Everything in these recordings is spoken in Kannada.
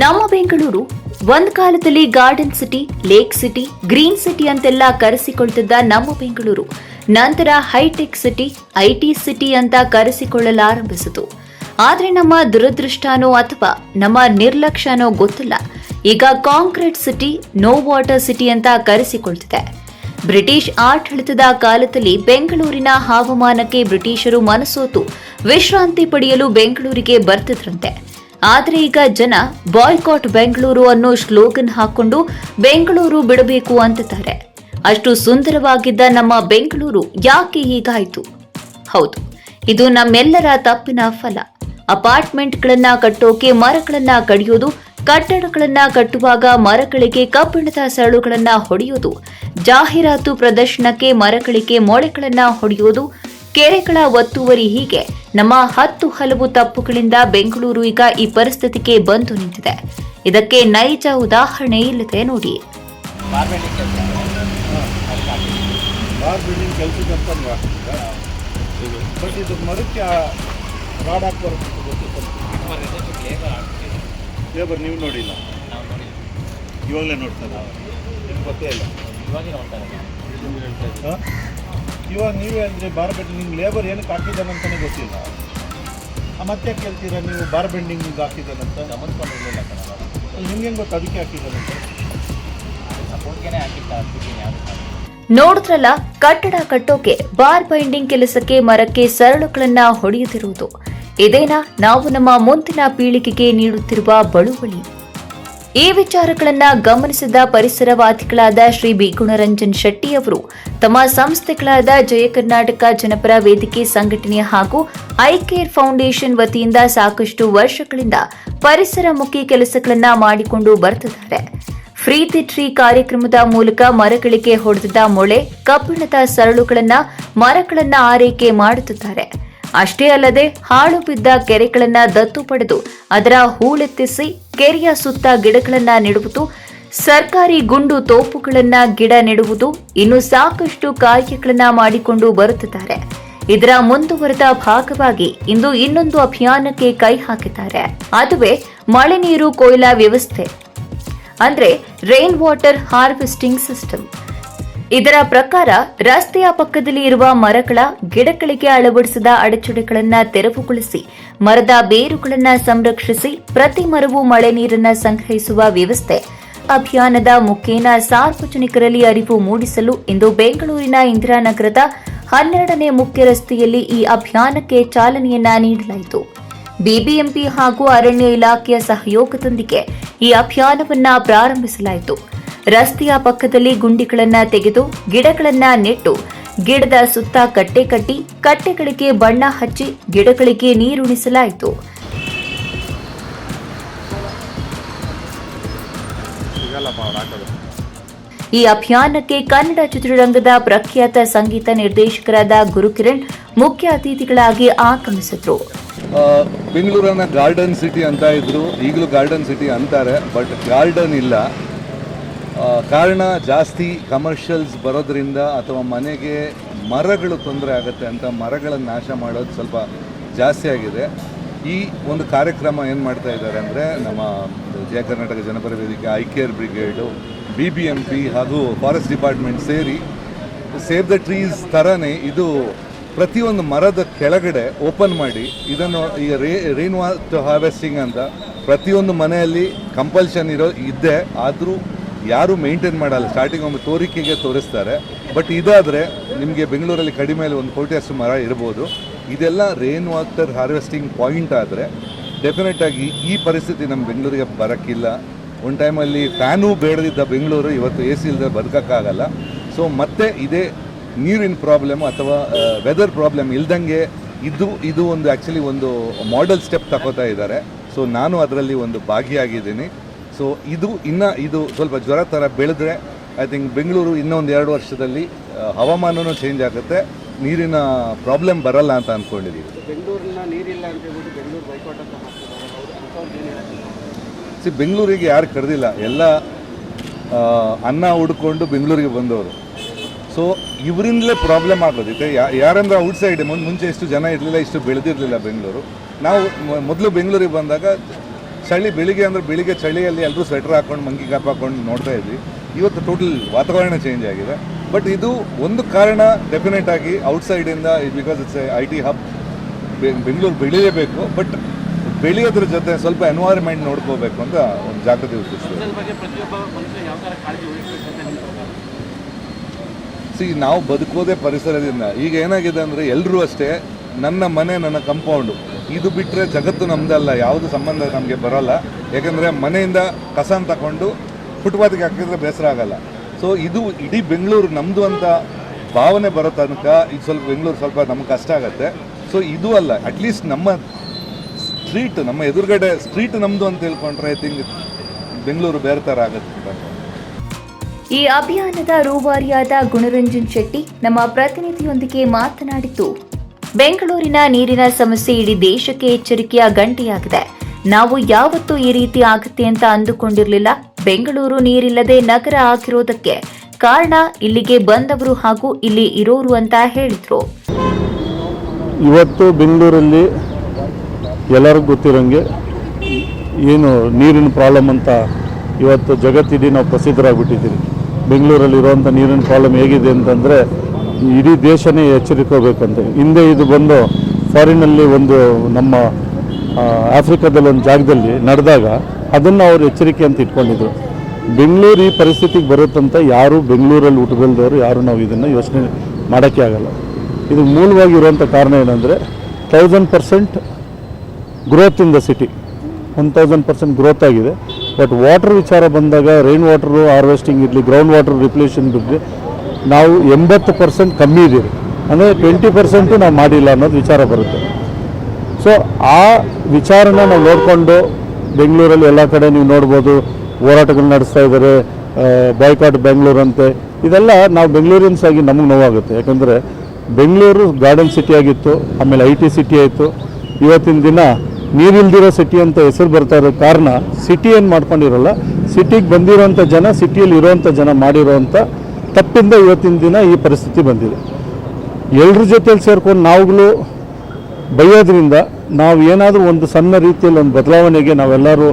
ನಮ್ಮ ಬೆಂಗಳೂರು ಒಂದ್ ಕಾಲದಲ್ಲಿ garden city lake city green city ಅಂತೆಲ್ಲ ಕರೆಸಿಕೊಳ್ತಿದ್ದ ನಮ್ಮ ಬೆಂಗಳೂರು, ನಂತರ ಹೈಟೆಕ್ ಸಿಟಿ ಐಟಿ ಸಿಟಿ ಅಂತ ಕರೆಸಿಕೊಳ್ಳಲಾರಂಭಿಸಿತು. ಆದ್ರೆ ನಮ್ಮ ದುರದೃಷ್ಟನೋ ಅಥವಾ ನಮ್ಮ ನಿರ್ಲಕ್ಷ್ಯನೋ ಗೊತ್ತಿಲ್ಲ. ಈಗ concrete city no water city ಅಂತ ಕರೆಸಿಕೊಳ್ತಿದೆ. ಬ್ರಿಟಿಷ್ ಆಡಳಿತದ ಕಾಲದಲ್ಲಿ ಬೆಂಗಳೂರಿನ ಹವಾಮಾನಕ್ಕೆ ಬ್ರಿಟಿಷರು ಮನಸೋತು ವಿಶ್ರಾಂತಿ ಪಡೆಯಲು ಬೆಂಗಳೂರಿಗೆ ಬರ್ತಿದ್ರಂತೆ. ಆದರೆ ಈಗ ಜನ ಬಾಯ್ಕಾಟ್ ಬೆಂಗಳೂರು ಅನ್ನೋ ಸ್ಲೋಗನ್ ಹಾಕೊಂಡು ಬೆಂಗಳೂರು ಬಿಡಬೇಕು ಅಂತಿದ್ದಾರೆ. ಅಷ್ಟು ಸುಂದರವಾಗಿದ್ದ ನಮ್ಮ ಬೆಂಗಳೂರು ಯಾಕೆ ಹೀಗಾಯಿತು ಹೌದು, ಇದು ನಮ್ಮೆಲ್ಲರ ತಪ್ಪಿನ ಫಲ. ಅಪಾರ್ಟ್ಮೆಂಟ್ಗಳನ್ನ ಕಟ್ಟೋಕೆ ಮರಗಳನ್ನ ಕಡಿಯೋದು, ಕಟ್ಟಡಗಳನ್ನ ಕಟ್ಟುವಾಗ ಮರಗಳಿಗೆ ಕಬ್ಬಿಣದ ಸರಳುಗಳನ್ನ ಹೊಡೆಯೋದು, ಜಾಹೀರಾತು ಪ್ರದರ್ಶನಕ್ಕೆ ಮರಗಳಿಗೆ ಮೊಳೆಗಳನ್ನ ಹೊಡೆಯೋದು ಕೆರೆಗಳ ಒತ್ತುವರಿ ಹೀಗೆ ನಮ್ಮ ಹತ್ತು ಹಲವು ತಪ್ಪುಗಳಿಂದ ಬೆಂಗಳೂರು ಈಗ ಈ ಪರಿಸ್ಥಿತಿಗೆ ಬಂದು ನಿಂತಿದೆ. ಇದಕ್ಕೆ ನೈಜ ಉದಾಹರಣೆ ಇಲ್ಲದೆ ನೋಡಿ. ಲೇಬರ್ ನೀವು ನೋಡಿಲ್ಲ? ಇವಾಗಲೇ ನೋಡ್ತಾರೆ ನಿಮ್ಗೆ ಗೊತ್ತೇ ಇಲ್ಲ. ಹಾಂ? ಇವಾಗ ನೀವೇ ಅಂದರೆ ಬಾರ್ ಬೆಂಡಿಂಗ್ ನಿಮ್ಮ ಲೇಬರ್ ಏನಕ್ಕೆ ಹಾಕಿದ್ದಾನೆ ಅಂತಲೇ ಗೊತ್ತಿಲ್ಲ ಮತ್ತೆ ಕೇಳ್ತೀರಾ ನೀವು ಬಾರ್ ಬೆಂಡಿಂಗ್ ಹಾಕಿದ್ದಾನಂತ? ಗಮನಿಸ್ಕೊಂಡಿರಲಿಲ್ಲ ಕಣ ನಿಮ್ಗೆ ಹೆಂಗೆ ಗೊತ್ತು ಅದಕ್ಕೆ ಹಾಕಿದ್ದಾನಂತ? ಹಾಕಿದ್ದ ಯಾರು ನೋಡಿದ್ರಲ್ಲ ಕಟ್ಟಡ ಕಟ್ಟೋಕೆ ಬಾರ್ ಬೈಂಡಿಂಗ್ ಕೆಲಸಕ್ಕೆ ಮರಕ್ಕೆ ಸರಳುಗಳನ್ನ ಹೊಡೆಯುತ್ತಿರುವುದು. ಇದೇನಾ ನಾವು ನಮ್ಮ ಮುಂದಿನ ಪೀಳಿಗೆಗೆ ನೀಡುತ್ತಿರುವ ಬಳುವಳಿ. ಈ ವಿಚಾರಗಳನ್ನು ಗಮನಿಸಿದ ಪರಿಸರವಾದಿಗಳಾದ ಶ್ರೀ ಬಿ. ಗುಣರಂಜನ್ ಶೆಟ್ಟಿ ಅವರು ತಮ್ಮ ಸಂಸ್ಥೆಗಳಾದ ಜಯ ಕರ್ನಾಟಕ ಜನಪರ ವೇದಿಕೆ ಸಂಘಟನೆ ಹಾಗೂ ಐ ಕೇರ್ ಫೌಂಡೇಶನ್ ವತಿಯಿಂದ ಸಾಕಷ್ಟು ವರ್ಷಗಳಿಂದ ಪರಿಸರಮುಖಿ ಕೆಲಸಗಳನ್ನು ಮಾಡಿಕೊಂಡು ಬರ್ತಿದ್ದಾರೆ. ಫ್ರೀ ದಿ ಟ್ರೀ ಕಾರ್ಯಕ್ರಮದ ಮೂಲಕ ಮರಗಳಿಗೆ ಹೊಡೆದಿದ್ದ ಮೊಳೆ ಕಬ್ಬಿಣದ ಸರಳುಗಳನ್ನ ಮರಗಳನ್ನ ಆರೈಕೆ ಮಾಡುತ್ತಿದ್ದಾರೆ. ಅಷ್ಟೇ ಅಲ್ಲದೆ ಹಾಳು ಬಿದ್ದ ಕೆರೆಗಳನ್ನ ದತ್ತು ಪಡೆದು ಅದರ ಹೂಳೆತ್ತಿಸಿ ಕೆರೆಯ ಸುತ್ತ ಗಿಡಗಳನ್ನ ನೆಡುವುದು, ಸರ್ಕಾರಿ ಗುಂಡು ತೋಪುಗಳನ್ನ ಗಿಡ ನೆಡುವುದು ಇನ್ನು ಸಾಕಷ್ಟು ಕಾರ್ಯಗಳನ್ನ ಮಾಡಿಕೊಂಡು ಬರುತ್ತಿದ್ದಾರೆ. ಇದರ ಮುಂದುವರೆದ ಭಾಗವಾಗಿ ಇಂದು ಇನ್ನೊಂದು ಅಭಿಯಾನಕ್ಕೆ ಕೈ ಹಾಕಿದ್ದಾರೆ. ಅದುವೇ ಮಳೆ ನೀರು ಕೊಯ್ಲಾ ವ್ಯವಸ್ಥೆ. ಅಂದ್ರೆ ರೈನ್ ವಾಟರ್ ಹಾರ್ವೆಸ್ಟಿಂಗ್ ಸಿಸ್ಟಮ್ ಇದರ ಪ್ರಕಾರ ರಸ್ತೆಯ ಪಕ್ಕದಲ್ಲಿ ಇರುವ ಮರಗಳ ಗಿಡಗಳಿಗೆ ಅಳವಡಿಸಿದ ಅಡಚಣೆಗಳನ್ನು ತೆರವುಗೊಳಿಸಿ, ಮರದ ಬೇರುಗಳನ್ನ ಸಂರಕ್ಷಿಸಿ, ಪ್ರತಿ ಮರವು ಮಳೆ ನೀರನ್ನು ಸಂಗ್ರಹಿಸುವ ವ್ಯವಸ್ಥೆ, ಅಭಿಯಾನದ ಮುಖೇನ ಸಾರ್ವಜನಿಕರಲ್ಲಿ ಅರಿವು ಮೂಡಿಸಲು ಇಂದು ಬೆಂಗಳೂರಿನ ಇಂದಿರಾನಗರದ ಹನ್ನೆರಡನೇ ಮುಖ್ಯ ರಸ್ತೆಯಲ್ಲಿ ಈ ಅಭಿಯಾನಕ್ಕೆ ಚಾಲನೆಯನ್ನ ನೀಡಲಾಯಿತು. ಬಿಬಿಎಂಪಿ ಹಾಗೂ ಅರಣ್ಯ ಇಲಾಖೆಯ ಸಹಯೋಗದೊಂದಿಗೆ ಈ ಅಭಿಯಾನವನ್ನ ಪ್ರಾರಂಭಿಸಲಾಯಿತು. ರಸ್ತೆಯ ಪಕ್ಕದಲ್ಲಿ ಗುಂಡಿಗಳನ್ನ ತೆಗೆದು ಗಿಡಗಳನ್ನ ನೆಟ್ಟು ಗಿಡದ ಸುತ್ತ ಕಟ್ಟೆ ಕಟ್ಟಿ ಕಟ್ಟೆಗಳಿಗೆ ಬಣ್ಣ ಹಚ್ಚಿ ಗಿಡಗಳಿಗೆ ನೀರುಣಿಸಲಾಯಿತು. ಈ ಅಭಿಯಾನಕ್ಕೆ ಕನ್ನಡ ಚಿತ್ರರಂಗದ ಪ್ರಖ್ಯಾತ ಸಂಗೀತ ನಿರ್ದೇಶಕರಾದ ಗುರುಕಿರಣ್ ಮುಖ್ಯ ಅತಿಥಿಗಳಾಗಿ ಆಗಮಿಸಿದ್ರು. ಬೆಂಗಳೂರನ್ನ ಗಾರ್ಡನ್ ಸಿಟಿ ಅಂತ ಇದ್ರು. ಈಗಲೂ ಗಾರ್ಡನ್ ಸಿಟಿ ಅಂತಾರೆ ಬಟ್ ಗಾರ್ಡನ್ ಇಲ್ಲ. ಕಾರಣ ಜಾಸ್ತಿ ಕಮರ್ಷಿಯಲ್ಸ್ ಬರೋದ್ರಿಂದ ಅಥವಾ ಮನೆಗೆ ಮರಗಳು ತೊಂದರೆ ಆಗುತ್ತೆ ಅಂತ ಮರಗಳನ್ನು ನಾಶ ಮಾಡೋದು ಸ್ವಲ್ಪ ಜಾಸ್ತಿ ಆಗಿದೆ. ಈ ಒಂದು ಕಾರ್ಯಕ್ರಮ ಏನು ಮಾಡ್ತಾ ಇದ್ದಾರೆ ಅಂದರೆ ನಮ್ಮ Jaya Karnataka Janapara Vedike I care brigade B B M P ಹಾಗೂ ಫಾರೆಸ್ಟ್ ಡಿಪಾರ್ಟ್ಮೆಂಟ್ ಸೇರಿ ಸೇವ್ ದ ಟ್ರೀಸ್ ಥರನೇ ಇದು ಪ್ರತಿಯೊಂದು ಮರದ ಕೆಳಗಡೆ ಓಪನ್ ಮಾಡಿ ಇದನ್ನು ಈಗ ರೇ ರೈನ್ ವಾಟರ್ ಹಾರ್ವೆಸ್ಟಿಂಗ್ ಅಂತ ಪ್ರತಿಯೊಂದು ಮನೆಯಲ್ಲಿ ಕಂಪಲ್ಷನ್ ಇರೋ, ಇದ್ದೇ. ಆದರೂ ಯಾರೂ ಮೇಂಟೈನ್ ಮಾಡಲ್ಲ. ಸ್ಟಾರ್ಟಿಂಗ್ ಒಮ್ಮೆ ತೋರಿಕೆಗೆ ತೋರಿಸ್ತಾರೆ. ಬಟ್ ಇದಾದರೆ ನಿಮಗೆ ಬೆಂಗಳೂರಲ್ಲಿ ಕಡಿಮೆಯಲ್ಲಿ ಒಂದು ಕೋಟಿಯಷ್ಟು ಮರ ಇರ್ಬೋದು. ಇದೆಲ್ಲ ರೈನ್ ವಾಟರ್ ಹಾರ್ವೆಸ್ಟಿಂಗ್ ಪಾಯಿಂಟ್ ಆದರೆ ಡೆಫಿನೆಟಾಗಿ ಈ ಪರಿಸ್ಥಿತಿ ನಮ್ಮ ಬೆಂಗಳೂರಿಗೆ ಬರೋಕ್ಕಿಲ್ಲ ಒಂದು ಟೈಮಲ್ಲಿ ಫ್ಯಾನು ಬೇಡದಿದ್ದ ಬೆಂಗಳೂರು, ಇವತ್ತು ಎ ಸಿ ಇಲ್ಲದೆ ಬದುಕೋಕ್ಕಾಗಲ್ಲ. ಸೊ ಮತ್ತೆ ಇದೇ ನೀರಿನ ಪ್ರಾಬ್ಲಮ್ ಅಥವಾ ವೆದರ್ ಪ್ರಾಬ್ಲಮ್ ಇಲ್ದಂಗೆ ಇದು ಇದು ಒಂದು ಆ್ಯಕ್ಚುಲಿ ಒಂದು ಮಾಡೆಲ್ ಸ್ಟೆಪ್ ತಗೋತಾ ಇದ್ದಾರೆ. ಸೊ ನಾನು ಅದರಲ್ಲಿ ಒಂದು ಭಾಗಿಯಾಗಿದ್ದೀನಿ. ಸೊ ಇದು ಇನ್ನು ಇದು ಸ್ವಲ್ಪ ಜ್ವರ ಥರ ಬೆಳೆದ್ರೆ ಐ ಥಿಂಕ್ ಬೆಂಗಳೂರು ಇನ್ನೊಂದು ಎರಡು ವರ್ಷದಲ್ಲಿ ಹವಾಮಾನವೂ ಹವಾಮಾನನೂ ಚೇಂಜ್ ಆಗುತ್ತೆ. ನೀರಿನ ಪ್ರಾಬ್ಲಮ್ ಬರಲ್ಲ ಅಂತ ಅಂದ್ಕೊಂಡಿದ್ದೀವಿ ಸಿ ಬೆಂಗಳೂರಿಗೆ ಯಾರು ಕರೆದಿಲ್ಲ. ಎಲ್ಲ ಅನ್ನ ಹುಡ್ಕೊಂಡು ಬೆಂಗಳೂರಿಗೆ ಬಂದವರು. ಸೊ ಇವರಿಂದಲೇ ಪ್ರಾಬ್ಲಮ್ ಆಗೋದಿತ್ತು ಯಾ- ಯಾರಂದ್ರೆ ಔಟ್ ಸೈಡ್ ಮುಂದೆ ಮುಂಚೆ ಇಷ್ಟು ಜನ ಇರಲಿಲ್ಲ ಇಷ್ಟು ಬೆಳೆದಿರಲಿಲ್ಲ ಬೆಂಗಳೂರು. ನಾವು ಮೊದಲು ಬೆಂಗಳೂರಿಗೆ ಬಂದಾಗ ಚಳಿ ಬೆಳಿಗ್ಗೆ ಅಂದರೆ ಬೆಳಿಗ್ಗೆ ಚಳಿಯಲ್ಲಿ ಎಲ್ಲರೂ ಸ್ವೆಟರ್ ಹಾಕೊಂಡು ಮಂಕಿ ಕಾಪ್ ಹಾಕೊಂಡು ನೋಡ್ತಾ ಇದ್ವಿ. ಇವತ್ತು ಟೋಟಲ್ ವಾತಾವರಣ ಚೇಂಜ್ ಆಗಿದೆ. ಬಟ್ ಇದು ಒಂದು ಕಾರಣ ಡೆಫಿನೆಟ್ ಆಗಿ ಔಟ್ಸೈಡಿಂದ because it's I T hub Bengaluru ಬೆಳೀಲೇಬೇಕು. But ಬೆಳೆಯೋದ್ರ ಜೊತೆ ಸ್ವಲ್ಪ ಎನ್ವೈರ್ಮೆಂಟ್ ನೋಡ್ಕೋಬೇಕು ಅಂತ ಒಂದು ಜಾಗೃತಿ ಸಿ ನಾವು ಬದುಕೋದೇ ಪರಿಸರದಿಂದ. ಈಗ ಏನಾಗಿದೆ ಅಂದರೆ ಎಲ್ಲರೂ ಅಷ್ಟೇ ನನ್ನ ಮನೆ ನನ್ನ ಕಂಪೌಂಡು ಇದು ಬಿಟ್ಟರೆ ಜಗತ್ತು ನಮ್ದಲ್ಲ ಯಾವುದು ಸಂಬಂಧ ನಮಗೆ ಬರೋಲ್ಲ. ಯಾಕಂದರೆ ಮನೆಯಿಂದ ಕಸನ ತಗೊಂಡು ಫುಟ್ಪಾತಿಗೆ ಹಾಕಿದ್ರೆ ಬೇಸರ ಆಗಲ್ಲ. ಸೊ ಇದು ಇಡೀ ಬೆಂಗಳೂರು ನಮ್ಮದು ಅಂತ ಭಾವನೆ ಬರೋ ತನಕ ಇದು ಸ್ವಲ್ಪ ಬೆಂಗಳೂರು ಸ್ವಲ್ಪ ನಮ್ಗೆ ಕಷ್ಟ ಆಗುತ್ತೆ. ಸೊ ಇದು ಅಲ್ಲ ಅಟ್ಲೀಸ್ಟ್ ನಮ್ಮ ಸ್ಟ್ರೀಟ್ ನಮ್ಮ ಎದುರುಗಡೆ ಸ್ಟ್ರೀಟ್ ನಮ್ಮದು ಅಂತ ಹೇಳ್ಕೊಂಡ್ರೆ ಐ ಥಿಂಕ್ ಬೆಂಗಳೂರು ಬೇರೆ ಥರ ಆಗುತ್ತೆ ಈ ಅಭಿಯಾನದ ರೂವಾರಿಯಾದ ಗುಣರಂಜನ್ ಶೆಟ್ಟಿ ನಮ್ಮ ಪ್ರತಿನಿಧಿಯೊಂದಿಗೆ ಮಾತನಾಡಿದ್ದು. ಬೆಂಗಳೂರಿನ ನೀರಿನ ಸಮಸ್ಯೆ ಇಡೀ ದೇಶಕ್ಕೆ ಎಚ್ಚರಿಕೆಯ ಗಂಟೆಯಾಗಿದೆ. ನಾವು ಯಾವತ್ತೂ ಈ ರೀತಿ ಆಗುತ್ತೆ ಅಂತ ಅಂದುಕೊಂಡಿರಲಿಲ್ಲ. ಬೆಂಗಳೂರು ನೀರಿಲ್ಲದೆ ನಗರ ಆಗಿರೋದಕ್ಕೆ ಕಾರಣ ಇಲ್ಲಿಗೆ ಬಂದವರು ಹಾಗೂ ಇಲ್ಲಿ ಇರೋರು ಅಂತ ಹೇಳಿದ್ರು. ಇವತ್ತು ಬೆಂಗಳೂರಲ್ಲಿ ಎಲ್ಲರಿಗೂ ಗೊತ್ತಿರೋಂಗೆ ಏನು ನೀರಿನ ಪ್ರಾಬ್ಲಮ್ ಅಂತ ಇವತ್ತು ಜಗತ್ತಿಡೀ ನಾವು ಪ್ರಸಿದ್ಧರಾಗ್ಬಿಟ್ಟಿದ್ದೀವಿ. ಬೆಂಗಳೂರಲ್ಲಿ ಇರುವಂಥ ನೀರಿನ ಪ್ರಾಬ್ಲಮ್ ಹೇಗಿದೆ ಅಂತಂದರೆ ಇಡೀ ದೇಶನೇ ಎಚ್ಚರಿಕೋಬೇಕಂತ. ಹಿಂದೆ ಇದು ಬಂದು ಫಾರಿನಲ್ಲಿ ಒಂದು ನಮ್ಮ ಆಫ್ರಿಕಾದಲ್ಲಿ ಒಂದು ಜಾಗದಲ್ಲಿ ನಡೆದಾಗ ಅದನ್ನು ಅವರು ಎಚ್ಚರಿಕೆ ಅಂತ ಇಟ್ಕೊಂಡಿದ್ರು. ಬೆಂಗಳೂರು ಈ ಪರಿಸ್ಥಿತಿಗೆ ಬರುತ್ತಂತ ಯಾರು ಬೆಂಗಳೂರಲ್ಲಿ ಉಟ್ಕೊಳ್ದವರು ಯಾರು ನಾವು ಇದನ್ನು ಯೋಚನೆ ಮಾಡೋಕ್ಕೆ ಆಗಲ್ಲ. ಇದು ಮೂಲವಾಗಿರುವಂಥ ಕಾರಣ ಏನಂದರೆ thousand percent growth in the city one thousand percent growth ಆಗಿದೆ. ಬಟ್ ವಾಟರ್ ವಿಚಾರ ಬಂದಾಗ ರೈನ್ ವಾಟರು ಹಾರ್ವೆಸ್ಟಿಂಗ್ ಇರಲಿ ಗ್ರೌಂಡ್ ವಾಟರ್ ರಿಪ್ಲೇಷನ್ ಇರಲಿ ನಾವು ಎಂಬತ್ತು ಪರ್ಸೆಂಟ್ ಕಮ್ಮಿ ಇದ್ದೀವಿ ಅಂದರೆ ಟ್ವೆಂಟಿ ಪರ್ಸೆಂಟು ನಾವು ಮಾಡಿಲ್ಲ ಅನ್ನೋದು ವಿಚಾರ ಬರುತ್ತೆ. ಸೊ ಆ ವಿಚಾರನ ನಾವು ನೋಡಿಕೊಂಡು ಬೆಂಗಳೂರಲ್ಲಿ ಎಲ್ಲ ಕಡೆ ನೀವು ನೋಡ್ಬೋದು, ಹೋರಾಟಗಳು ನಡೆಸ್ತಾ ಇದ್ದಾರೆ ಬಾಯ್ಕಾಟ್ ಬೆಂಗಳೂರು ಅಂತೆ. ಇದೆಲ್ಲ ನಾವು ಬೆಂಗಳೂರಿಯನ್ಸ್ ಆಗಿ ನಮಗೆ ನೋವಾಗುತ್ತೆ. ಯಾಕಂದರೆ ಬೆಂಗಳೂರು ಗಾರ್ಡನ್ ಸಿಟಿ ಆಗಿತ್ತು, ಆಮೇಲೆ ಐ ಟಿ ಸಿಟಿ ಆಯಿತು. ಇವತ್ತಿನ ದಿನ ನೀರಿಲ್ದಿರೋ ಸಿಟಿ ಅಂತ ಹೆಸರು ಬರ್ತಾ ಇರೋ ಕಾರಣ ಸಿಟಿ ಏನು ಮಾಡ್ಕೊಂಡಿರೋಲ್ಲ, ಸಿಟಿಗೆ ಬಂದಿರೋಂಥ ಜನ ಸಿಟಿಯಲ್ಲಿ ಇರೋವಂಥ ಜನ ಮಾಡಿರೋವಂಥ ತಪ್ಪಿಂದ ಇವತ್ತಿನ ದಿನ ಈ ಪರಿಸ್ಥಿತಿ ಬಂದಿದೆ. ಎಲ್ಲರ ಜೊತೆಲಿ ಸೇರ್ಕೊಂಡು ನಾವುಗಳು ಬೈಯೋದ್ರಿಂದ ನಾವು ಏನಾದರೂ ಒಂದು ಸಣ್ಣ ರೀತಿಯಲ್ಲಿ ಒಂದು ಬದಲಾವಣೆಗೆ ನಾವೆಲ್ಲರೂ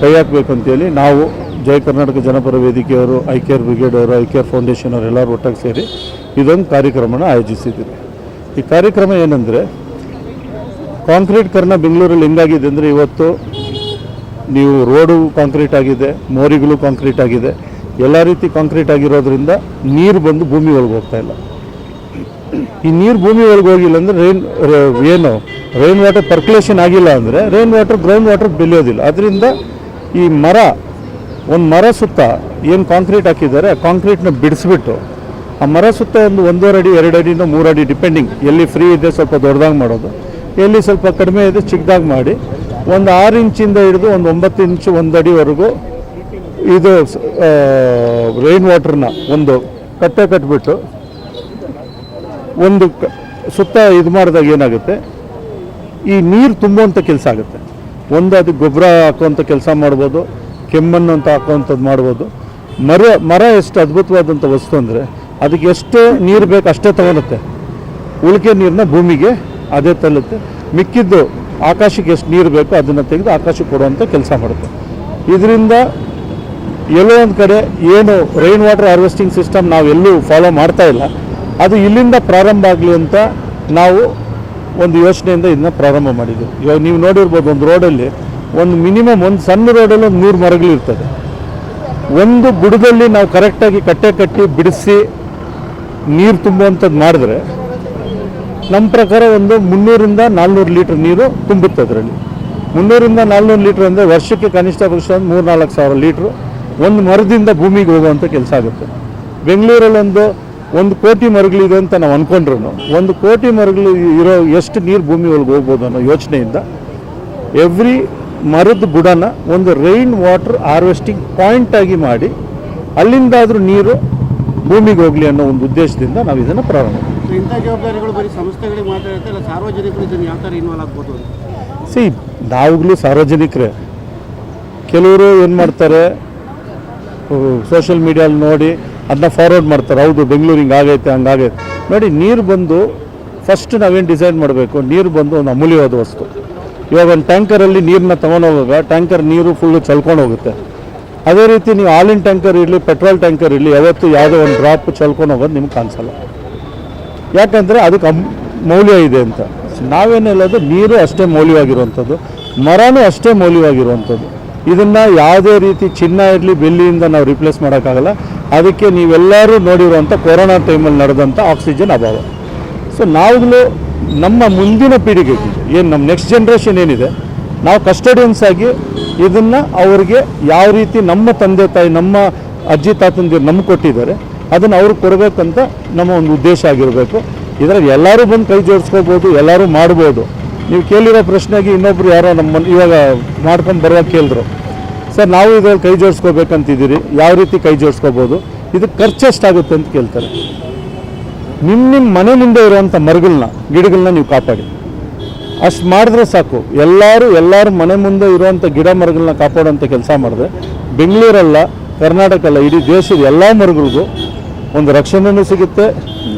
ಕೈ ಹಾಕಬೇಕು ಅಂತೇಳಿ ನಾವು ಜಯ ಕರ್ನಾಟಕ ಜನಪರ ವೇದಿಕೆಯವರು, ಐ ಕೇರ್ ಬ್ರಿಗೇಡ್ ಅವರು, ಐ ಕೇರ್ ಫೌಂಡೇಶನ್ ಅವರು ಎಲ್ಲರೂ ಒಟ್ಟಾಗಿ ಸೇರಿ ಇದೊಂದು ಕಾರ್ಯಕ್ರಮನ ಆಯೋಜಿಸಿದ್ದೀವಿ ಈ ಕಾರ್ಯಕ್ರಮ ಏನಂದರೆ ಕಾಂಕ್ರೀಟ್ ಕರ್ನ ಬೆಂಗಳೂರಲ್ಲಿ ಹೆಂಗಾಗಿದೆ ಅಂದರೆ ಇವತ್ತು ನೀವು ರೋಡು ಕಾಂಕ್ರೀಟ್ ಆಗಿದೆ ಮೋರಿಗಳು ಕಾಂಕ್ರೀಟ್ ಆಗಿದೆ ಎಲ್ಲ ರೀತಿ ಕಾಂಕ್ರೀಟ್ ಆಗಿರೋದ್ರಿಂದ ನೀರು ಬಂದು ಭೂಮಿ ಒಳಗೆ ಹೋಗ್ತಾ ಇಲ್ಲ. ಈ ನೀರು ಭೂಮಿ ಒಳಗೆ ಹೋಗಿಲ್ಲ ಅಂದರೆ ರೈನ್ ಏನು ರೈನ್ ವಾಟರ್ ಪರ್ಕ್ಯುಲೇಷನ್ ಆಗಿಲ್ಲ ಅಂದರೆ ರೈನ್ ವಾಟರ್ ಗ್ರೌಂಡ್ ವಾಟರ್ ಬೆಳೆಯೋದಿಲ್ಲ. ಅದರಿಂದ ಈ ಮರ, ಒಂದು ಮರ ಸುತ್ತ ಏನು ಕಾಂಕ್ರೀಟ್ ಹಾಕಿದ್ದಾರೆ ಕಾಂಕ್ರೀಟ್ನ ಬಿಡಿಸ್ಬಿಟ್ಟು ಆ ಮರ ಸುತ್ತ ಒಂದು ಒಂದೂವರೆ ಅಡಿ, ಎರಡು ಅಡಿಯಿಂದ ಮೂರು ಅಡಿ ಡಿಪೆಂಡಿಂಗ್ ಎಲ್ಲಿ ಫ್ರೀ ಇದೆ ಸ್ವಲ್ಪ ದೊಡ್ಡದಾಗಿ ಮಾಡೋದು, ಎಲ್ಲಿ ಸ್ವಲ್ಪ ಕಡಿಮೆ ಇದೆ ಚಿಕ್ಕದಾಗಿ ಮಾಡಿ, ಒಂದು ಆರು ಇಂಚಿಂದ ಹಿಡಿದು ಒಂದು ಒಂಬತ್ತು ಇಂಚು, ಒಂದು ಅಡಿವರೆಗೂ ಇದು ರೈನ್ ವಾಟರ್ನ ಒಂದು ಕಟ್ಟೆ ಕಟ್ಬಿಟ್ಟು ಒಂದು ಸುತ್ತ ಇದು ಮಾಡಿದಾಗ ಏನಾಗುತ್ತೆ? ಈ ನೀರು ತುಂಬುವಂಥ ಕೆಲಸ ಆಗುತ್ತೆ. ಒಂದು ಅದಕ್ಕೆ ಗೊಬ್ಬರ ಹಾಕುವಂಥ ಕೆಲಸ ಮಾಡ್ಬೋದು, ಕೆಮ್ಮಣ್ಣು ಅಂತ ಹಾಕುವಂಥದ್ದು ಮಾಡ್ಬೋದು. ಮರ ಮರ ಎಷ್ಟು ಅದ್ಭುತವಾದಂಥ ವಸ್ತು ಅಂದರೆ ಅದಕ್ಕೆ ಎಷ್ಟು ನೀರು ಬೇಕು ಅಷ್ಟೇ ತಗೊಳುತ್ತೆ. ಉಳಿಕೆ ನೀರನ್ನ ಭೂಮಿಗೆ ಅದೇ ತಲ್ಲುತ್ತೆ. ಮಿಕ್ಕಿದ್ದು ಆಕಾಶಕ್ಕೆ ಎಷ್ಟು ನೀರು ಬೇಕೋ ಅದನ್ನು ತೆಗೆದು ಆಕಾಶಕ್ಕೆ ಕೊಡುವಂಥ ಕೆಲಸ ಮಾಡುತ್ತೆ. ಇದರಿಂದ ಎಲ್ಲೋ ಒಂದು ಕಡೆ ಏನು ರೈನ್ ವಾಟರ್ ಹಾರ್ವೆಸ್ಟಿಂಗ್ ಸಿಸ್ಟಮ್ ನಾವು ಎಲ್ಲೂ ಫಾಲೋ ಮಾಡ್ತಾ ಇಲ್ಲ. ಅದು ಇಲ್ಲಿಂದ ಪ್ರಾರಂಭ ಆಗಲಿ ಅಂತ ನಾವು ಒಂದು ಯೋಚನೆಯಿಂದ ಇದನ್ನ ಪ್ರಾರಂಭ ಮಾಡಿದ್ವಿ. ಇವಾಗ ನೀವು ನೋಡಿರ್ಬೋದು ಒಂದು ರೋಡಲ್ಲಿ ಒಂದು ಮಿನಿಮಮ್ ಒಂದು ಸಣ್ಣ ರೋಡಲ್ಲಿ ಒಂದು ನೂರು ಮರಗಳಿರ್ತದೆ ಒಂದು ಬುಡದಲ್ಲಿ ನಾವು ಕರೆಕ್ಟಾಗಿ ಕಟ್ಟೆ ಕಟ್ಟಿ ಬಿಡಿಸಿ ನೀರು ತುಂಬುವಂಥದ್ದು ಮಾಡಿದ್ರೆ ನಮ್ಮ ಪ್ರಕಾರ ಒಂದು ಮುನ್ನೂರಿಂದ ನಾಲ್ನೂರು ಲೀಟ್ರ್ ನೀರು ತುಂಬುತ್ತೆ ಅದರಲ್ಲಿ. ಮುನ್ನೂರಿಂದ ನಾಲ್ನೂರು ಲೀಟ್ರ್ ಅಂದರೆ ವರ್ಷಕ್ಕೆ ಕನಿಷ್ಠ ಪಕ್ಷ ಒಂದು ಮೂರು ನಾಲ್ಕು ಸಾವಿರ ಲೀಟ್ರು ಒಂದು ಮರದಿಂದ ಭೂಮಿಗೆ ಹೋಗುವಂಥ ಕೆಲಸ ಆಗುತ್ತೆ. ಬೆಂಗಳೂರಲ್ಲಿ ಒಂದು ಒಂದು ಕೋಟಿ ಮರಗಳಿದೆ ಅಂತ ನಾವು ಅಂದ್ಕೊಂಡ್ರು ಒಂದು ಕೋಟಿ ಮರಗಳು ಇರೋ ಎಷ್ಟು ನೀರು ಭೂಮಿ ಒಳಗೆ ಹೋಗ್ಬೋದು ಅನ್ನೋ ಯೋಚನೆಯಿಂದ ಎವ್ರಿ ಮರದ ಬುಡನ ಒಂದು ರೈನ್ ವಾಟರ್ ಹಾರ್ವೆಸ್ಟಿಂಗ್ ಪಾಯಿಂಟ್ ಆಗಿ ಮಾಡಿ ಅಲ್ಲಿಂದಾದರೂ ನೀರು ಭೂಮಿಗೆ ಹೋಗಲಿ ಅನ್ನೋ ಒಂದು ಉದ್ದೇಶದಿಂದ ನಾವು ಇದನ್ನು ಪ್ರಾರಂಭ ಮಾಡ್ತೀವಿ. ಸೊ ಇಂಥ ಜವಾಬ್ದಾರಿಗಳು ಬರೀ ಸಂಸ್ಥೆಗಳಿಗೆ ಮಾತ್ರ ಇರುತ್ತೆ ಇಲ್ಲ ಸಾರ್ವಜನಿಕರು ಇದನ್ನು ಯಾವ ಥರ ಇನ್ವಾಲ್ವ್ ಆಗ್ಬೋದು ಸಿ ನಾವುಗಳು ಸಾರ್ವಜನಿಕರೇ. ಕೆಲವರು ಏನು ಮಾಡ್ತಾರೆ ಸೋಷಿಯಲ್ ಮೀಡಿಯಲ್ಲಿ ನೋಡಿ ಅದನ್ನ ಫಾರ್ವರ್ಡ್ ಮಾಡ್ತಾರೆ. ಹೌದು, ಬೆಂಗಳೂರು ಹಿಂಗೆ ಆಗೈತೆ ಹಂಗಾಗೈತೆ ನೋಡಿ, ನೀರು ಬಂದು ಫಸ್ಟ್ ನಾವೇನು ಡಿಸೈಡ್ ಮಾಡಬೇಕು? ನೀರು ಬಂದು ಒಂದು ಅಮೂಲ್ಯವಾದ ವಸ್ತು. ಇವಾಗ ಒಂದು ಟ್ಯಾಂಕರಲ್ಲಿ ನೀರನ್ನ ತೊಗೊಂಡೋಗುವಾಗ ಟ್ಯಾಂಕರ್ ನೀರು ಫುಲ್ಲು ಚಲ್ಕೊಂಡು ಹೋಗುತ್ತೆ. ಅದೇ ರೀತಿ ನೀವು ಹಾಲಿನ ಟ್ಯಾಂಕರ್ ಇರಲಿ ಪೆಟ್ರೋಲ್ ಟ್ಯಾಂಕರ್ ಇರಲಿ, ಯಾವತ್ತು ಯಾವುದೋ ಒಂದು ಡ್ರಾಪ್ ಚಲ್ಕೊಂಡು ಹೋಗೋದು ನಿಮ್ಗೆ ಕಾಣಿಸಲ್ಲ. ಯಾಕಂದರೆ ಅದಕ್ಕೆ ಮೌಲ್ಯ ಇದೆ ಅಂತ. ನಾವೇನು ಹೇಳೋದು? ನೀರು ಅಷ್ಟೇ ಮೌಲ್ಯವಾಗಿರುವಂಥದ್ದು, ಮರನೂ ಅಷ್ಟೇ ಮೌಲ್ಯವಾಗಿರುವಂಥದ್ದು. ಇದನ್ನು ಯಾವುದೇ ರೀತಿ ಚಿನ್ನ ಇರಲಿ ಬೆಳ್ಳಿಯಿಂದ ನಾವು ರಿಪ್ಲೇಸ್ ಮಾಡೋಕ್ಕಾಗಲ್ಲ. ಅದಕ್ಕೆ ನೀವೆಲ್ಲರೂ ನೋಡಿರುವಂಥ ಕೊರೋನಾ ಟೈಮಲ್ಲಿ ನಡೆದಂಥ ಆಕ್ಸಿಜನ್ ಅಭಾವ. ಸೊ ನಾವುಗಳು ನಮ್ಮ ಮುಂದಿನ ಪೀಳಿಗೆಗೆ, ಏನು ನಮ್ಮ ನೆಕ್ಸ್ಟ್ ಜನ್ರೇಷನ್ ಏನಿದೆ, ನಾವು ಕಸ್ಟಡಿಯನ್ಸ್ ಆಗಿ ಇದನ್ನು ಅವರಿಗೆ ಯಾವ ರೀತಿ ನಮ್ಮ ತಂದೆ ತಾಯಿ, ನಮ್ಮ ಅಜ್ಜಿ ತಾತಂದಿರು ನಮ್ಗೆ ಕೊಟ್ಟಿದ್ದಾರೆ, ಅದನ್ನು ಅವ್ರಿಗೆ ಕೊಡಬೇಕಂತ ನಮ್ಮ ಒಂದು ಉದ್ದೇಶ ಆಗಿರಬೇಕು. ಇದರಲ್ಲಿ ಎಲ್ಲರೂ ಬಂದು ಕೈ ಜೋಡಿಸ್ಕೋಬೋದು, ಎಲ್ಲರೂ ಮಾಡ್ಬೋದು. ನೀವು ಕೇಳಿರೋ ಪ್ರಶ್ನೆಗೆ ಇನ್ನೊಬ್ರು ಯಾರೋ ನಮ್ಮ ಇವಾಗ ಮಾಡ್ಕೊಂಡು ಬರುವಾಗ ಕೇಳಿದ್ರು. ಸರ್, ನಾವು ಇದ್ರಲ್ಲಿ ಕೈ ಜೋಡಿಸ್ಕೋಬೇಕಂತಿದ್ದೀರಿ. ಯಾವ ರೀತಿ ಕೈ ಜೋಡಿಸ್ಕೋಬೋದು? ಇದಕ್ಕೆ ಖರ್ಚೆಷ್ಟಾಗುತ್ತೆ ಅಂತ ಕೇಳ್ತಾರೆ. ನಿಮ್ಮ ನಿಮ್ಮ ಮನೆ ಮುಂದೆ ಇರುವಂಥ ಮರಗಳನ್ನ ಗಿಡಗಳನ್ನ ನೀವು ಕಾಪಾಡಿ. ಅಷ್ಟು ಮಾಡಿದ್ರೆ ಸಾಕು. ಎಲ್ಲರೂ, ಎಲ್ಲರ ಮನೆ ಮುಂದೆ ಇರುವಂಥ ಗಿಡ ಮರಗಳನ್ನ ಕಾಪಾಡುವಂಥ ಕೆಲಸ ಮಾಡಿದ್ರೆ ಬೆಂಗಳೂರಲ್ಲ ಕರ್ನಾಟಕ ಅಲ್ಲ ಇಡೀ ದೇಶದ ಎಲ್ಲ ಮರಗಳಿಗೂ ಒಂದು ರಕ್ಷಣೆಯೂ ಸಿಗುತ್ತೆ.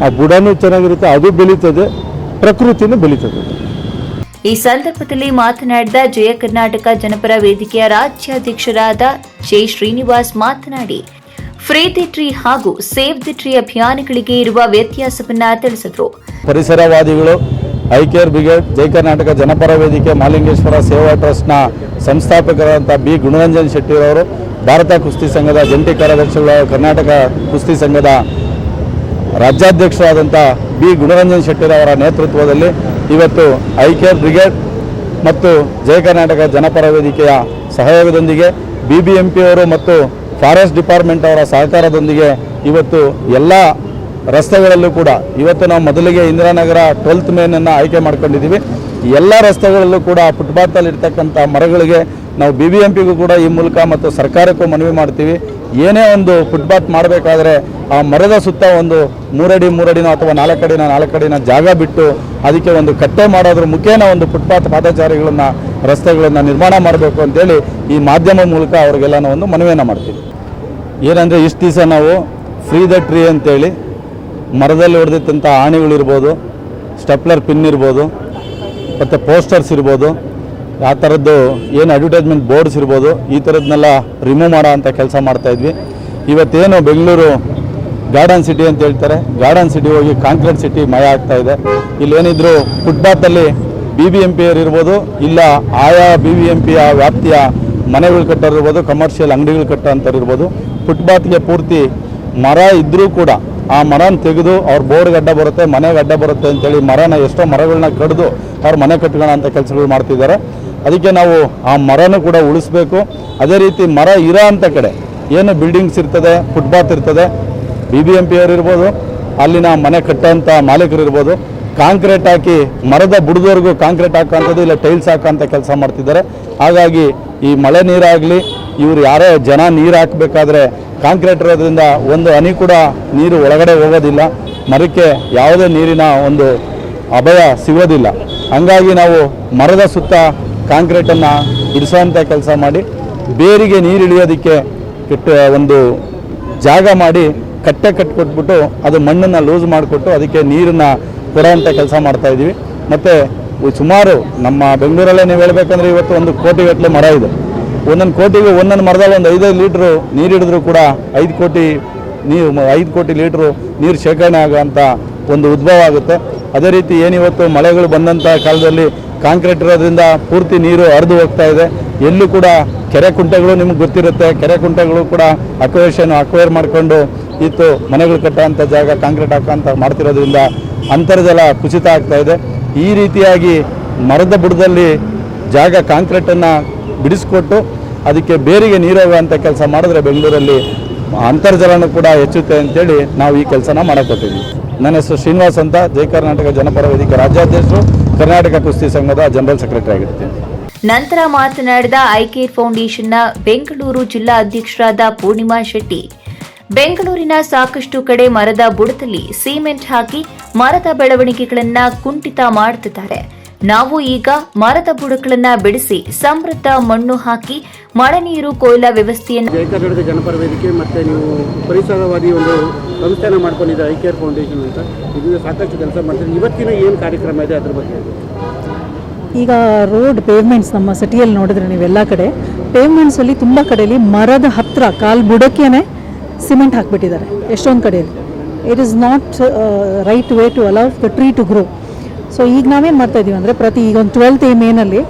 ಆ ಬುಡನೂ ಚೆನ್ನಾಗಿರುತ್ತೆ. ಅದು ಬೆಳೀತದೆ. ಪ್ರಕೃತಿನೂ ಬೆಳೀತದೆ. ಈ ಸಂದರ್ಭದಲ್ಲಿ ಮಾತನಾಡಿದ ಜಯ ಕರ್ನಾಟಕ ಜನಪರ ವೇದಿಕೆಯ ರಾಜ್ಯಾಧ್ಯಕ್ಷರಾದ ಜೆ ಶ್ರೀನಿವಾಸ್ ಮಾತನಾಡಿ, ಫ್ರೀ ದಿ ಟ್ರೀ ಹಾಗೂ ಸೇವ್ ದಿ ಟ್ರೀ ಅಭಿಯಾನಗಳಿಗೆ ಇರುವ ವ್ಯತ್ಯಾಸವನ್ನ ತಿಳಿಸಿದರು. ಪರಿಸರವಾದಿಗಳು I care brigade, Jai Karnataka Janapara Vedike, Malingeshwara Seva ಟ್ರಸ್ಟ್ನ ಸಂಸ್ಥಾಪಕರಾದಂಥ ಬಿ. ಗುಣರಂಜನ್ ಶೆಟ್ಟಿರವರು, ಭಾರತ ಕುಸ್ತಿ ಸಂಘದ ಜಂಟಿ ಕಾರ್ಯದರ್ಶಿಗಳ ಕರ್ನಾಟಕ ಕುಸ್ತಿ ಸಂಘದ ರಾಜ್ಯಾಧ್ಯಕ್ಷರಾದಂಥ ಬಿ. ಗುಣರಂಜನ್ ಶೆಟ್ಟಿರವರ ನೇತೃತ್ವದಲ್ಲಿ ಇವತ್ತು ಐ ಕೇರ್ ಬ್ರಿಗೇಡ್ ಮತ್ತು ಜಯ ಕರ್ನಾಟಕ ಜನಪರ ವೇದಿಕೆಯ ಸಹಯೋಗದೊಂದಿಗೆ ಬಿ ಬಿ ಎಂ ಪಿಯವರು ಮತ್ತು ಫಾರೆಸ್ಟ್ ಡಿಪಾರ್ಟ್ಮೆಂಟ್ ಅವರ ಸಹಕಾರದೊಂದಿಗೆ ಇವತ್ತು ಎಲ್ಲ ರಸ್ತೆಗಳಲ್ಲೂ ಕೂಡ ಇವತ್ತು ನಾವು ಮೊದಲಿಗೆ ಇಂದಿರಾನಗರ ಟ್ವೆಲ್ತ್ ಮೇನನ್ನು ಆಯ್ಕೆ ಮಾಡ್ಕೊಂಡಿದ್ದೀವಿ. ಎಲ್ಲ ರಸ್ತೆಗಳಲ್ಲೂ ಕೂಡ ಫುಟ್ಪಾತಲ್ಲಿ ಇರ್ತಕ್ಕಂಥ ಮರಗಳಿಗೆ ನಾವು ಬಿ ಬಿ ಎಂ ಪಿಗೂ ಕೂಡ ಈ ಮೂಲಕ ಮತ್ತು ಸರ್ಕಾರಕ್ಕೂ ಮನವಿ ಮಾಡ್ತೀವಿ. ಏನೇ ಒಂದು ಫುಟ್ಪಾತ್ ಮಾಡಬೇಕಾದ್ರೆ ಆ ಮರದ ಸುತ್ತ ಒಂದು ಮೂರಡಿ, ಮೂರಡಿನ ಅಥವಾ ನಾಲ್ಕಡಿನ ನಾಲ್ಕಡಿನ ಜಾಗ ಬಿಟ್ಟು ಅದಕ್ಕೆ ಒಂದು ಕಟ್ಟೆ ಮಾಡೋದ್ರ ಮುಖೇನ ಒಂದು ಫುಟ್ಪಾತ್ ಪಾದಚಾರಿಗಳನ್ನು, ರಸ್ತೆಗಳನ್ನು ನಿರ್ಮಾಣ ಮಾಡಬೇಕು ಅಂತೇಳಿ ಈ ಮಾಧ್ಯಮ ಮೂಲಕ ಅವ್ರಿಗೆಲ್ಲ ಒಂದು ಮನವಿಯನ್ನು ಮಾಡ್ತೀವಿ. ಏನಂದರೆ ಇಷ್ಟು ದಿವಸ ನಾವು ಫ್ರೀ ದ ಟ್ರೀ ಅಂತೇಳಿ ಮರದಲ್ಲಿ ಹೊಡೆದಿತ್ತಂಥ ಆಣಿಗಳಿರ್ಬೋದು ಸ್ಟೆಪ್ಲರ್ ಪಿನ್ ಇರ್ಬೋದು, ಮತ್ತು ಪೋಸ್ಟರ್ಸ್ ಇರ್ಬೋದು ಆ ಥರದ್ದು ಏನು ಅಡ್ವರ್ಟೈಸ್ಮೆಂಟ್ ಬೋರ್ಡ್ಸ್ ಇರ್ಬೋದು, ಈ ಥರದ್ನೆಲ್ಲ ರಿಮೂವ್ ಮಾಡೋ ಅಂಥ ಕೆಲಸ ಮಾಡ್ತಾಯಿದ್ವಿ ಇವತ್ತೇನು ಬೆಂಗಳೂರು ಗಾರ್ಡನ್ ಸಿಟಿ ಅಂತ ಹೇಳ್ತಾರೆ. ಗಾರ್ಡನ್ ಸಿಟಿ ಹೋಗಿ ಕಾಂಕ್ರೀಟ್ ಸಿಟಿ ಮಯ ಆಗ್ತಾ ಇದೆ. ಇಲ್ಲೇನಿದ್ರು ಫುಟ್ಪಾತಲ್ಲಿ ಬಿ ಬಿ ಎಂ ಪಿ ಇರ್ಬೋದು, ಇಲ್ಲ ಆಯಾ ಬಿ ಬಿ ಎಂ ಪಿಯ ವ್ಯಾಪ್ತಿಯ ಮನೆಗಳು ಕಟ್ಟೋರು ಇರ್ಬೋದು ಕಮರ್ಷಿಯಲ್ ಅಂಗಡಿಗಳು ಕಟ್ಟೋ ಅಂಥವ್ರು ಇರ್ಬೋದು ಫುಟ್ಪಾತ್ಗೆ ಪೂರ್ತಿ ಮರ ಇದ್ದರೂ ಕೂಡ ಆ ಮರನ ತೆಗೆದು ಅವ್ರ ಬೋರ್ಡ್ಗೆ ಅಡ್ಡ ಬರುತ್ತೆ ಮನೆಗೆ ಅಡ್ಡ ಬರುತ್ತೆ ಅಂತೇಳಿ ಮರನ ಎಷ್ಟೋ ಮರಗಳನ್ನ ಕಡಿದು ಅವ್ರ ಮನೆ ಕಟ್ಕೋಣ ಅಂತ ಕೆಲಸಗಳು ಮಾಡ್ತಿದ್ದಾರೆ. ಅದಕ್ಕೆ ನಾವು ಆ ಮರನೂ ಕೂಡ ಉಳಿಸ್ಬೇಕು. ಅದೇ ರೀತಿ ಮರ ಇರೋ ಅಂಥ ಕಡೆ ಏನು ಬಿಲ್ಡಿಂಗ್ಸ್ ಇರ್ತದೆ ಫುಟ್ಪಾತ್ ಇರ್ತದೆ ಬಿ ಬಿ ಎಂ ಪಿ ಇರ್ಬೋದು, ಅಲ್ಲಿನ ಮನೆ ಕಟ್ಟೋಂಥ ಮಾಲೀಕರು ಇರ್ಬೋದು ಕಾಂಕ್ರೀಟ್ ಹಾಕಿ ಮರದ ಬುಡದವರೆಗೂ ಕಾಂಕ್ರೀಟ್ ಹಾಕೋಂಥದ್ದು ಇಲ್ಲ ಟೈಲ್ಸ್ ಹಾಕೋಂಥ ಕೆಲಸ ಮಾಡ್ತಿದ್ದಾರೆ. ಹಾಗಾಗಿ ಈ ಮಳೆ ನೀರಾಗಲಿ, ಇವರು ಯಾರೇ ಜನ ನೀರು ಹಾಕಬೇಕಾದ್ರೆ ಕಾಂಕ್ರೀಟ್ ಇರೋದ್ರಿಂದ ಒಂದು ಹನಿ ಕೂಡ ನೀರು ಒಳಗಡೆ ಹೋಗೋದಿಲ್ಲ. ಮರಕ್ಕೆ ಯಾವುದೇ ನೀರಿನ ಒಂದು ಅಭಯ ಸಿಗೋದಿಲ್ಲ. ಹಂಗಾಗಿ ನಾವು ಮರದ ಸುತ್ತ ಕಾಂಕ್ರೀಟನ್ನು ಇಡಿಸೋವಂಥ ಕೆಲಸ ಮಾಡಿ ಬೇರಿಗೆ ನೀರು ಇಳಿಯೋದಕ್ಕೆ ಒಂದು ಜಾಗ ಮಾಡಿ ಕಟ್ಟೆ ಕಟ್ಕೊಟ್ಬಿಟ್ಟು ಅದು ಮಣ್ಣನ್ನು ಲೂಸ್ ಮಾಡಿಕೊಟ್ಟು ಅದಕ್ಕೆ ನೀರನ್ನು ಕೊಡೋವಂಥ ಕೆಲಸ ಮಾಡ್ತಾ ಇದ್ದೀವಿ. ಮತ್ತು ಸುಮಾರು ನಮ್ಮ ಬೆಂಗಳೂರಲ್ಲೇ ನೀವು ಹೇಳಬೇಕಂದ್ರೆ ಇವತ್ತು ಒಂದು ಕೋಟಿಗಟ್ಟಲೆ ಮರ ಇದೆ. ಒಂದೊಂದು ಕೋಟಿಗೆ ಒಂದೊಂದು ಮರದಲ್ಲಿ ಒಂದು ಐದೈದು ಲೀಟ್ರು ನೀರು ಹಿಡಿದ್ರು ಕೂಡ ಐದು ಕೋಟಿ ನೀರು ಐದು ಕೋಟಿ ಲೀಟ್ರು ನೀರು ಶೇಖರಣೆ ಆಗುವಂಥ ಒಂದು ಉದ್ಭವ ಆಗುತ್ತೆ. ಅದೇ ರೀತಿ ಏನಿವತ್ತು ಮಳೆಗಳು ಬಂದಂಥ ಕಾಲದಲ್ಲಿ ಕಾಂಕ್ರೀಟ್ ಇರೋದ್ರಿಂದ ಪೂರ್ತಿ ನೀರು ಹರಿದು ಹೋಗ್ತಾ ಇದೆ. ಎಲ್ಲೂ ಕೂಡ ಕೆರೆ ಕುಂಟೆಗಳು ನಿಮ್ಗೆ ಗೊತ್ತಿರುತ್ತೆ. ಕೆರೆ ಕುಂಟೆಗಳು ಕೂಡ ಅಕ್ವೇಷನ್ ಅಕ್ವೈರ್ ಮಾಡಿಕೊಂಡು ಇತ್ತು. ಮನೆಗಳು ಕಟ್ಟುವಂಥ ಜಾಗ, ಕಾಂಕ್ರೀಟ್ ಹಾಕೋಂಥ ಮಾಡ್ತಿರೋದ್ರಿಂದ ಅಂತರ್ಜಲ ಕುಸಿತ ಆಗ್ತಾ ಇದೆ. ಈ ರೀತಿಯಾಗಿ ಮರದ ಬುಡದಲ್ಲಿ ಜಾಗ ಕಾಂಕ್ರೀಟನ್ನು ಬಿಡಿಸ್ಕೊಟ್ಟು ಅದಕ್ಕೆ ಬೇರಿಗೆ ನೀರು ಹೋಗುವಂಥ ಕೆಲಸ ಮಾಡಿದ್ರೆ ಬೆಂಗಳೂರಲ್ಲಿ ಅಂತರ್ಜಲನೂ ಕೂಡ ಹೆಚ್ಚುತ್ತೆ ಅಂತೇಳಿ ನಾವು ಈ ಕೆಲಸನ ಮಾಡಕೊಟ್ಟಿದ್ದೀವಿ. ನನ್ನ ಹೆಸರು ಶ್ರೀನಿವಾಸ್ ಅಂತ. ಜಯ ಕರ್ನಾಟಕ ಜನಪರ ವೇದಿಕೆ ರಾಜ್ಯಾಧ್ಯಕ್ಷರು. ಕರ್ನಾಟಕ ಕುಸ್ತಿ ಸಂಘದ ಜನರಲ್ ಸೆಕ್ರೆಟರಿ ಆಗಿರ್ತೀನಿ. ನಂತರ ಮಾತನಾಡಿದ ಐಕೇರ್ ಫೌಂಡೇಶನ್ನ ಬೆಂಗಳೂರು ಜಿಲ್ಲಾ ಅಧ್ಯಕ್ಷರಾದ ಪೂರ್ಣಿಮಾ ಶೆಟ್ಟಿ, ಬೆಂಗಳೂರಿನ ಸಾಕಷ್ಟು ಕಡೆ ಮರದ ಬುಡದಲ್ಲಿ ಸಿಮೆಂಟ್ ಹಾಕಿ ಮರದ ಬೆಳವಣಿಗೆಗಳನ್ನು ಕುಂಠಿತ ಮಾಡುತ್ತಿದ್ದಾರೆ ನಾವು ಈಗ ಮರದ ಬುಡಗಳನ್ನ ಬಿಡಿಸಿ ಸಮೃದ್ಧ ಮಣ್ಣು ಹಾಕಿ ಮಳೆ ನೀರು ಕೊಯ್ಲ ವ್ಯವಸ್ಥೆಯನ್ನು ಜಯ ಕರ್ನಾಟಕ ಜನಪರ ವೇದಿಕೆ ಮತ್ತೆ ನೀವು ಪರಿಸರವಾದಿ ಒಂದು ಸಂಸ್ಥೆನ ಮಾಡ್ಕೊಂಡಿದ್ದೆ ಐ ಕೇರ್ ಫೌಂಡೇಶನ್ ಅಂತ. ಇದರಿಂದ ಸಾಕಷ್ಟು ಕೆಲಸ ಮಾಡ್ತೀವಿ ಇವತ್ತಿನ ಏನು ಕಾರ್ಯಕ್ರಮ ಇದೆ ಅದ್ರ ಬಗ್ಗೆ? ಈಗ ರೋಡ್ ಪೇವ್ಮೆಂಟ್ಸ್ ನಮ್ಮ ಸಿಟಿಯಲ್ಲಿ ನೋಡಿದ್ರೆ ನೀವೆಲ್ಲ ಕಡೆ ಪೇವ್ಮೆಂಟ್ಸಲ್ಲಿ ತುಂಬ ಕಡೆಯಲ್ಲಿ ಮರದ ಹತ್ತಿರ ಕಾಲು ಬುಡಕ್ಕೇನೆ ಸಿಮೆಂಟ್ ಹಾಕ್ಬಿಟ್ಟಿದ್ದಾರೆ ಎಷ್ಟೊಂದು ಕಡೆಯಲ್ಲಿ. It is not right way to allow the tree to grow so ಈಗ ನಾವೇನು ಮಾಡ್ತಾ ಇದೀವಿ ಅಂದರೆ ಪ್ರತಿ ಈಗ ಒಂದು ಟ್ವೆಲ್ತ್ ಎ ಮೇನಲ್ಲಿ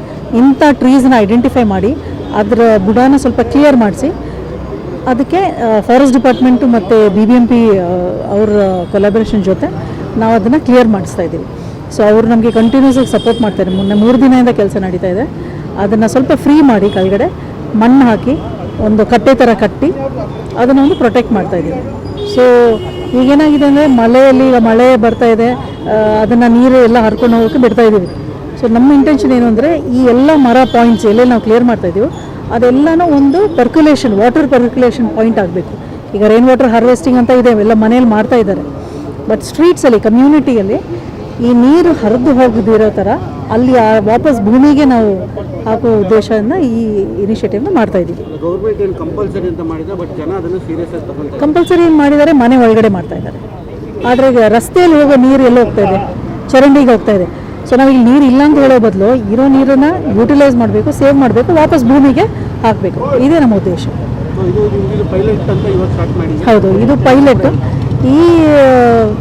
ಇಂಥ ಟ್ರೀಸ್ನ ಐಡೆಂಟಿಫೈ ಮಾಡಿ, ಅದರ ಬುಡಾನ ಸ್ವಲ್ಪ ಕ್ಲಿಯರ್ ಮಾಡಿಸಿ. ಅದಕ್ಕೆ ಫಾರೆಸ್ಟ್ ಡಿಪಾರ್ಟ್ಮೆಂಟು ಮತ್ತು ಬಿ ಬಿ ಎಂ ಪಿ ಅವ್ರ ಕೊಲಾಬರೇಷನ್ ಜೊತೆ ನಾವು ಅದನ್ನು ಕ್ಲಿಯರ್ ಮಾಡಿಸ್ತಾ ಇದ್ದೀವಿ ಸೊ ಅವರು ನಮಗೆ ಕಂಟಿನ್ಯೂಸ್ ಆಗಿ ಸಪೋರ್ಟ್ ಮಾಡ್ತಾರೆ ಮೊನ್ನೆ ಮೂರು ದಿನದಿಂದ ಕೆಲಸ ನಡೀತಾ ಇದೆ. ಅದನ್ನು ಸ್ವಲ್ಪ ಫ್ರೀ ಮಾಡಿ ಕೆಳಗಡೆ ಮಣ್ಣು ಹಾಕಿ, ಒಂದು ಕಟ್ಟೆ ಥರ ಕಟ್ಟಿ, ಅದನ್ನು ಒಂದು ಪ್ರೊಟೆಕ್ಟ್ ಮಾಡ್ತಾ ಇದ್ದೀವಿ ಸೊ ಈಗೇನಾಗಿದೆ ಅಂದರೆ ಮಳೆಯಲ್ಲಿ ಈಗ ಮಳೆ ಬರ್ತಾ ಇದೆ ಅದನ್ನು ನೀರು ಎಲ್ಲ ಹರ್ಕೊಂಡು ಹೋಗೋಕ್ಕೆ ಬಿಡ್ತಾ ಇದ್ದೀವಿ. ಸೊ ನಮ್ಮ ಇಂಟೆನ್ಷನ್ ಏನು ಅಂದರೆ ಈ ಎಲ್ಲ ಮರ ಪಾಯಿಂಟ್ಸ್ ಎಲ್ಲೆಲ್ಲಿ ನಾವು ಕ್ಲಿಯರ್ ಮಾಡ್ತಾ ಇದ್ದೀವಿ, ಅದೆಲ್ಲನೂ ಒಂದು ಪರ್ಕ್ಯುಲೇಷನ್ ವಾಟರ್ ಪರ್ಕ್ಯುಲೇಷನ್ ಪಾಯಿಂಟ್ ಆಗಬೇಕು. ಈಗ ರೈನ್ ವಾಟರ್ ಹಾರ್ವೆಸ್ಟಿಂಗ್ ಅಂತ ಇದೆ, ಎಲ್ಲ ಮನೇಲಿ ಮಾಡ್ತಾ ಇದ್ದಾರೆ. ಬಟ್ ಸ್ಟ್ರೀಟ್ಸಲ್ಲಿ ಕಮ್ಯುನಿಟಿಯಲ್ಲಿ ಈ ನೀರು ಹರಿದು ಹೋಗದಿರೋ ಥರ ಅಲ್ಲಿ ಆ ವಾಪಸ್ ಭೂಮಿಗೆ ನಾವು ಹಾಕೋ ಉದ್ದೇಶದಿಂದ ಈ ಇನಿಷಿಯೇಟಿವ್ನ ಮಾಡ್ತಾ ಇದ್ದೀವಿ. ಗೌರ್ಮೆಂಟ್ ಏನು ಕಂಪಲ್ಸರಿ ಅಂತ ಮಾಡಿದೆ ಬಟ್ ಜನ ಅದನ್ನು ಸೀರಿಯಸ್ ಆಗಿ ತಗೊಂತಾರೆ. ಕಂಪಲ್ಸರಿ ಏನು ಮಾಡಿದ್ದಾರೆ ಮನೆ ಒಳಗಡೆ ಮಾಡ್ತಾ ಇದ್ದಾರೆ. ಆದರೆ ಈಗ ರಸ್ತೆಯಲ್ಲಿ ಹೋಗೋ ನೀರು ಎಲ್ಲ ಹೋಗ್ತಾ ಇದೆ? ಚರಂಡಿಗೆ ಹೋಗ್ತಾ ಇದೆ. ಸೊ ನಾವು ಇಲ್ಲಿ ನೀರು ಇಲ್ಲ ಅಂತ ಹೇಳೋ ಬದಲು ಇರೋ ನೀರನ್ನು ಯೂಟಿಲೈಸ್ ಮಾಡಬೇಕು ಸೇವ್ ಮಾಡಬೇಕು ವಾಪಸ್ ಭೂಮಿಗೆ ಹಾಕಬೇಕು. ಇದೇ ನಮ್ಮ ಉದ್ದೇಶ. ಹೌದು ಇದು ಪೈಲಟ್ ಈ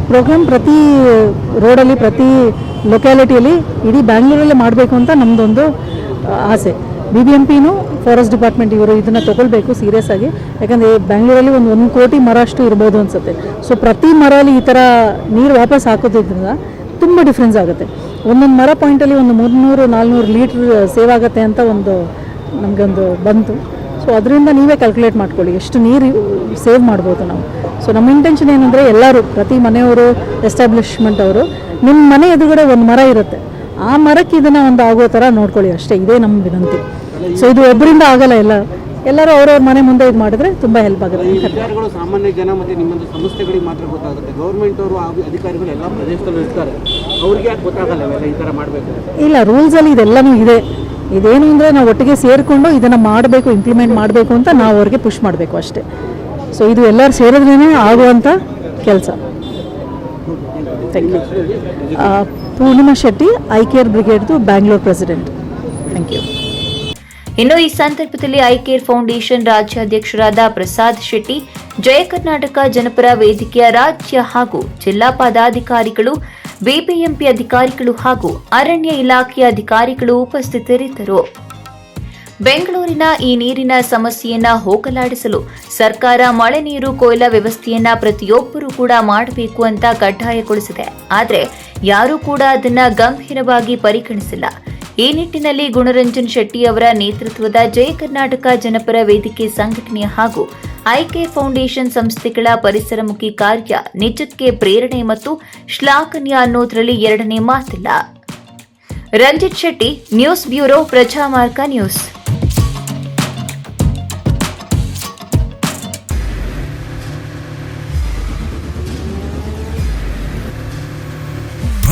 ಪ್ರೋಗ್ರಾಮ್ ಪ್ರತಿ ರೋಡಲ್ಲಿ ಪ್ರತಿ ಲೊಕ್ಯಾಲಿಟಿಯಲ್ಲಿ ಇಡೀ ಬ್ಯಾಂಗ್ಳೂರಲ್ಲೇ ಮಾಡಬೇಕು ಅಂತ ನಮ್ಮದೊಂದು ಆಸೆ. ಬಿ ಬಿ ಎಂ ಪಿನೂ ಫಾರೆಸ್ಟ್ ಡಿಪಾರ್ಟ್ಮೆಂಟ್ ಇವರು ಇದನ್ನು ತೊಗೊಳ್ಬೇಕು ಸೀರಿಯಸ್ ಆಗಿ. ಯಾಕಂದರೆ ಬ್ಯಾಂಗ್ಳೂರಲ್ಲಿ ಒಂದು ಒಂದು ಕೋಟಿ ಮರ ಅಷ್ಟು ಇರ್ಬೋದು ಅನಿಸುತ್ತೆ. ಸೊ ಪ್ರತಿ ಮರಲ್ಲಿ ಈ ಥರ ನೀರು ವಾಪಸ್ ಹಾಕೋದ್ರಿಂದ ತುಂಬ ಡಿಫ್ರೆನ್ಸ್ ಆಗುತ್ತೆ. ಒಂದೊಂದು ಮರ ಪಾಯಿಂಟಲ್ಲಿ ಒಂದು ಮುನ್ನೂರು, ನಾಲ್ನೂರು ಲೀಟ್ರ್ ಸೇವ್ ಆಗುತ್ತೆ ಅಂತ ಒಂದು ನಮಗೊಂದು ಬಂತು. ಸೊ ಅದರಿಂದ ನೀವೇ ಕ್ಯಾಲ್ಕುಲೇಟ್ ಮಾಡ್ಕೊಳ್ಳಿ. ಎಷ್ಟು ನೀರು ಸೇವ್ ಮಾಡ್ಬೋದು ನಾವು. ಸೊ ನಮ್ಮ ಇಂಟೆನ್ಷನ್ ಏನಂದರೆ ಎಲ್ಲರೂ ಪ್ರತಿ ಮನೆಯವರು ಎಸ್ಟಾಬ್ಲಿಷ್ಮೆಂಟ್ ಅವರು ನಿಮ್ಮ ಮನೆ ಎದುರುಗಡೆ ಒಂದು ಮರ ಇರುತ್ತೆ. ಆ ಮರಕ್ಕೆ ಇದನ್ನು ಒಂದು ಆಗೋ ಥರ ನೋಡ್ಕೊಳ್ಳಿ ಅಷ್ಟೇ. ಇದೇ ನಮ್ಮ ವಿನಂತಿ. ಸೊ ಇದು ಒಬ್ಬರಿಂದ ಆಗಲ್ಲ ಎಲ್ಲ. ಎಲ್ಲರೂ ಅವ್ರವ್ರ ಮನೆ ಮುಂದೆ ಇದು ಮಾಡಿದ್ರೆ ತುಂಬ ಹೆಲ್ಪ್ ಆಗುತ್ತೆ. ವಿಚಾರಗಳು ಸಾಮಾನ್ಯ ಜನ ಮತ್ತು ಸಂಸ್ಥೆಗಳಿಗೆ ಮಾತ್ರ ಗೊತ್ತಾಗುತ್ತೆ. ಗೌರ್ಮೆಂಟ್ ಅವರು ಅಧಿಕಾರಿಗಳು ಎಲ್ಲ ಪ್ರದೇಶದಲ್ಲೂ ಇರ್ತಾರೆ. ಅವ್ರಿಗೆ ಯಾಕೆ ಗೊತ್ತಾಗಲ್ಲ ಈ ಥರ ಮಾಡಬೇಕು ಇಲ್ಲ ರೂಲ್ಸಲ್ಲಿ ಇದೆಲ್ಲನೂ ಇದೆ. ಇದೇನು ಅಂದರೆ ನಾವು ಒಟ್ಟಿಗೆ ಸೇರಿಕೊಂಡು ಇದನ್ನು ಮಾಡಬೇಕು ಇಂಪ್ಲಿಮೆಂಟ್ ಮಾಡಬೇಕು ಅಂತ ನಾವು ಅವ್ರಿಗೆ ಪುಷ್ ಮಾಡಬೇಕು ಅಷ್ಟೇ. ಸೊ ಇದು ಎಲ್ಲರೂ ಸೇರಿದ್ರೇ ಆಗುವಂಥ ಕೆಲಸ. Thank you Purnima Shetty I care ಬ್ರಿಗೇಡ್ದು Bangalore president thank you ಇನ್ನು ಈ ಸಂದರ್ಭದಲ್ಲಿ ಐ ಕೇರ್ ಫೌಂಡೇಶನ್ ರಾಜ್ಯಾಧ್ಯಕ್ಷರಾದ ಪ್ರಸಾದ್ ಶೆಟ್ಟಿ, ಜಯ ಕರ್ನಾಟಕ ಜನಪರ ವೇದಿಕೆಯ ರಾಜ್ಯ ಹಾಗೂ ಜಿಲ್ಲಾ ಪದಾಧಿಕಾರಿಗಳು ಬಿಬಿಎಂಪಿ ಅಧಿಕಾರಿಗಳು ಹಾಗೂ ಅರಣ್ಯ ಇಲಾಖೆಯ ಅಧಿಕಾರಿಗಳು ಉಪಸ್ಥಿತರಿದ್ದರು. ಬೆಂಗಳೂರಿನ ಈ ನೀರಿನ ಸಮಸ್ಯೆಯನ್ನ ಹೋಗಲಾಡಿಸಲು ಸರ್ಕಾರ ಮಳೆ ನೀರು ಕೊಯ್ಲ ವ್ಯವಸ್ಥೆಯನ್ನ ಪ್ರತಿಯೊಬ್ಬರೂ ಕೂಡ ಮಾಡಬೇಕು ಅಂತ ಕಡ್ಡಾಯಗೊಳಿಸಿದೆ. ಆದರೆ ಯಾರೂ ಕೂಡ ಅದನ್ನ ಗಂಭೀರವಾಗಿ ಪರಿಗಣಿಸಿಲ್ಲ. ಈ ನಿಟ್ಟಿನಲ್ಲಿ ಗುಣರಂಜನ್ ಶೆಟ್ಟಿ ಅವರ ನೇತೃತ್ವದ ಜಯ ಕರ್ನಾಟಕ ಜನಪರ ವೇದಿಕೆ ಸಂಘಟನೆ ಹಾಗೂ ಐಕೆ ಫೌಂಡೇಶನ್ ಸಂಸ್ಥೆಗಳ ಪರಿಸರಮುಖಿ ಕಾರ್ಯ ನಿಜಕ್ಕೆ ಪ್ರೇರಣೆ ಮತ್ತು ಶ್ಲಾಘನೀಯ ಅನ್ನೋದರಲ್ಲಿ ಎರಡನೇ ಮಾತಿಲ್ಲ. Ranjith Shetty, news bureau, Prajamarga news.